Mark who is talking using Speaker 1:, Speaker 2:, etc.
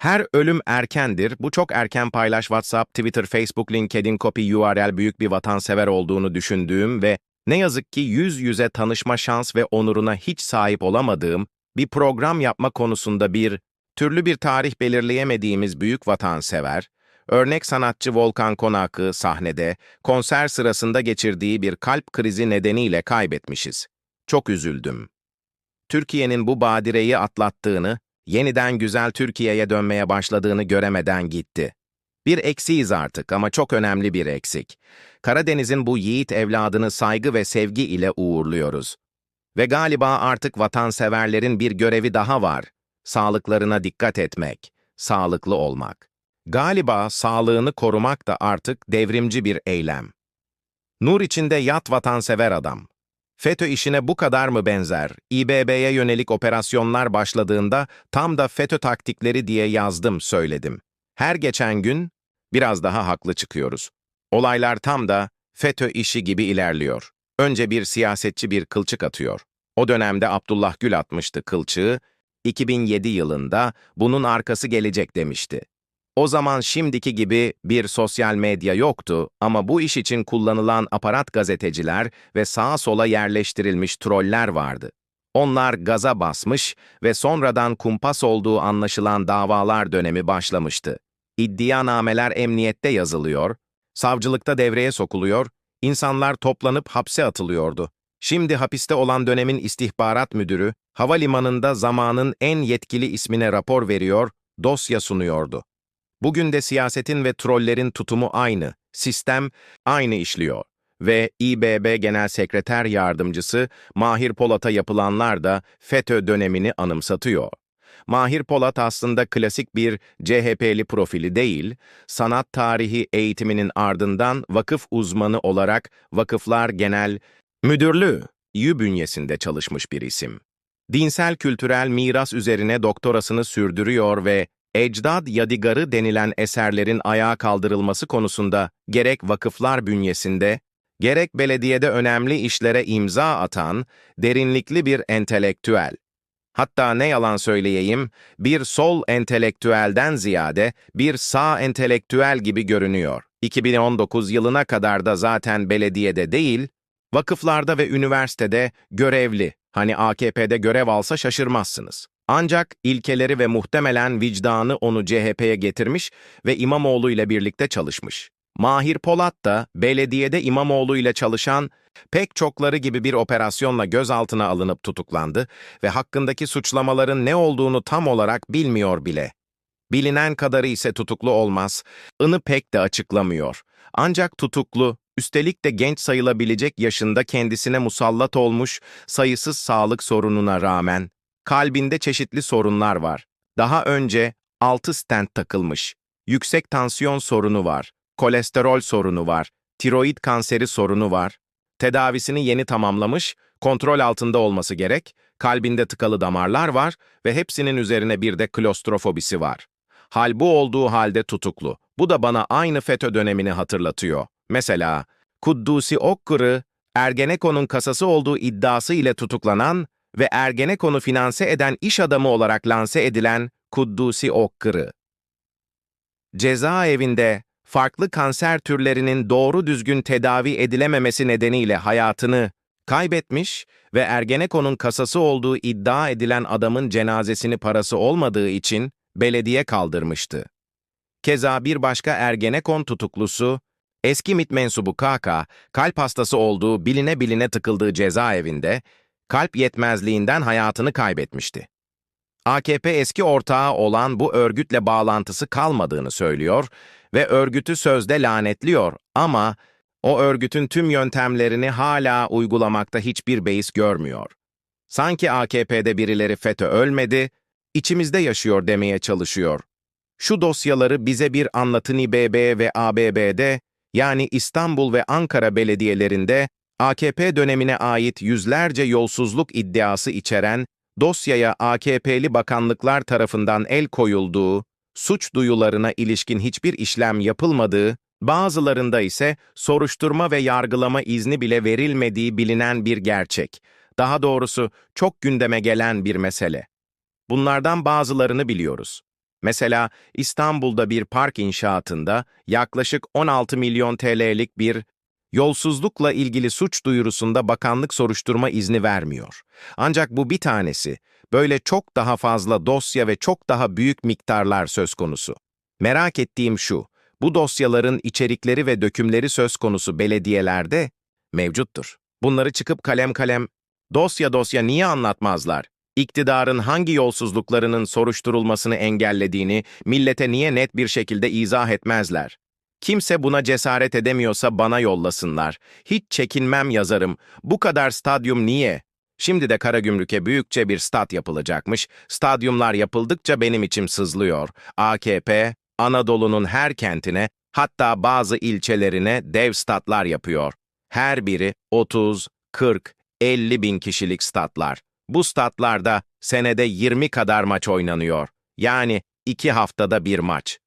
Speaker 1: Her ölüm erkendir. Bu çok erken paylaş WhatsApp, Twitter, Facebook, LinkedIn, copy URL büyük bir vatansever olduğunu düşündüğüm ve ne yazık ki yüz yüze tanışma şans ve onuruna hiç sahip olamadığım bir program yapma konusunda bir, türlü bir tarih belirleyemediğimiz büyük vatansever, örnek sanatçı Volkan Konak'ı sahnede, konser sırasında geçirdiği bir kalp krizi nedeniyle kaybetmişiz. Çok üzüldüm. Türkiye'nin bu badireyi atlattığını, yeniden güzel Türkiye'ye dönmeye başladığını göremeden gitti. Bir eksiyiz artık ama çok önemli bir eksik. Karadeniz'in bu yiğit evladını saygı ve sevgi ile uğurluyoruz. Ve galiba artık vatanseverlerin bir görevi daha var. Sağlıklarına dikkat etmek, sağlıklı olmak. Galiba sağlığını korumak da artık devrimci bir eylem. Nur içinde yat vatansever adam. FETÖ işine bu kadar mı benzer? İBB'ye yönelik operasyonlar başladığında tam da FETÖ taktikleri diye yazdım, söyledim. Her geçen gün biraz daha haklı çıkıyoruz. Olaylar tam da FETÖ işi gibi ilerliyor. Önce bir siyasetçi bir kılçık atıyor. O dönemde Abdullah Gül atmıştı kılçığı. 2007 yılında bunun arkası gelecek demişti. O zaman şimdiki gibi bir sosyal medya yoktu ama bu iş için kullanılan aparat gazeteciler ve sağa sola yerleştirilmiş troller vardı. Onlar gaza basmış ve sonradan kumpas olduğu anlaşılan davalar dönemi başlamıştı. İddianameler emniyette yazılıyor, savcılıkta devreye sokuluyor, insanlar toplanıp hapse atılıyordu. Şimdi hapiste olan dönemin istihbarat müdürü, havalimanında zamanın en yetkili ismine rapor veriyor, dosya sunuyordu. Bugün de siyasetin ve trollerin tutumu aynı, sistem aynı işliyor. Ve İBB Genel Sekreter Yardımcısı Mahir Polat'a yapılanlar da FETÖ dönemini anımsatıyor. Mahir Polat aslında klasik bir CHP'li profili değil, sanat tarihi eğitiminin ardından vakıf uzmanı olarak Vakıflar Genel Müdürlüğü YÜ bünyesinde çalışmış bir isim. Dinsel kültürel miras üzerine doktorasını sürdürüyor ve ecdad yadigarı denilen eserlerin ayağa kaldırılması konusunda gerek vakıflar bünyesinde, gerek belediyede önemli işlere imza atan derinlikli bir entelektüel. Hatta ne yalan söyleyeyim, bir sol entelektüelden ziyade bir sağ entelektüel gibi görünüyor. 2019 yılına kadar da zaten belediyede değil, vakıflarda ve üniversitede görevli, hani AKP'de görev alsa şaşırmazsınız. Ancak ilkeleri ve muhtemelen vicdanı onu CHP'ye getirmiş ve İmamoğlu ile birlikte çalışmış. Mahir Polat da belediyede İmamoğlu ile çalışan pek çokları gibi bir operasyonla gözaltına alınıp tutuklandı ve hakkındaki suçlamaların ne olduğunu tam olarak bilmiyor bile. Bilinen kadarı ise tutuklu olmaz, ını pek de açıklamıyor. Ancak tutuklu, üstelik de genç sayılabilecek yaşında kendisine musallat olmuş sayısız sağlık sorununa rağmen Kalbinde çeşitli sorunlar var. Daha önce 6 stent takılmış. Yüksek tansiyon sorunu var. Kolesterol sorunu var. Tiroid kanseri sorunu var. Tedavisini yeni tamamlamış, kontrol altında olması gerek, kalbinde tıkalı damarlar var ve hepsinin üzerine bir de klostrofobisi var. Hal bu olduğu halde tutuklu. Bu da bana aynı FETÖ dönemini hatırlatıyor. Mesela, Kuddusi Okkır'ı Ergenekon'un kasası olduğu iddiası ile tutuklanan ve Ergenekon'u finanse eden iş adamı olarak lanse edilen Kuddusi Okkırı. Cezaevinde farklı kanser türlerinin doğru düzgün tedavi edilememesi nedeniyle hayatını kaybetmiş ve Ergenekon'un kasası olduğu iddia edilen adamın cenazesini parası olmadığı için belediye kaldırmıştı. Keza bir başka Ergenekon tutuklusu, eski MİT mensubu KK, kalp hastası olduğu biline biline tıkıldığı cezaevinde kalp yetmezliğinden hayatını kaybetmişti. AKP eski ortağı olan bu örgütle bağlantısı kalmadığını söylüyor ve örgütü sözde lanetliyor ama o örgütün tüm yöntemlerini hala uygulamakta hiçbir beis görmüyor. Sanki AKP'de birileri FETÖ ölmedi, içimizde yaşıyor demeye çalışıyor. Şu dosyaları bize bir anlatın İBB ve ABB'de, yani İstanbul ve Ankara belediyelerinde AKP dönemine ait yüzlerce yolsuzluk iddiası içeren, dosyaya AKP'li bakanlıklar tarafından el koyulduğu, suç duyularına ilişkin hiçbir işlem yapılmadığı, bazılarında ise soruşturma ve yargılama izni bile verilmediği bilinen bir gerçek. Daha doğrusu çok gündeme gelen bir mesele. Bunlardan bazılarını biliyoruz. Mesela İstanbul'da bir park inşaatında yaklaşık 16 milyon TL'lik bir yolsuzlukla ilgili suç duyurusunda bakanlık soruşturma izni vermiyor. Ancak bu bir tanesi. Böyle çok daha fazla dosya ve çok daha büyük miktarlar söz konusu. Merak ettiğim şu, bu dosyaların içerikleri ve dökümleri söz konusu belediyelerde mevcuttur. Bunları çıkıp kalem kalem, dosya dosya niye anlatmazlar? İktidarın hangi yolsuzluklarının soruşturulmasını engellediğini millete niye net bir şekilde izah etmezler? Kimse buna cesaret edemiyorsa bana yollasınlar. Hiç çekinmem yazarım. Bu kadar stadyum niye? Şimdi de Karagümrük'e büyükçe bir stat yapılacakmış. Stadyumlar yapıldıkça benim içim sızlıyor. AKP, Anadolu'nun her kentine, hatta bazı ilçelerine dev statlar yapıyor. Her biri 30, 40, 50 bin kişilik statlar. Bu statlarda senede 20 kadar maç oynanıyor. Yani iki haftada bir maç.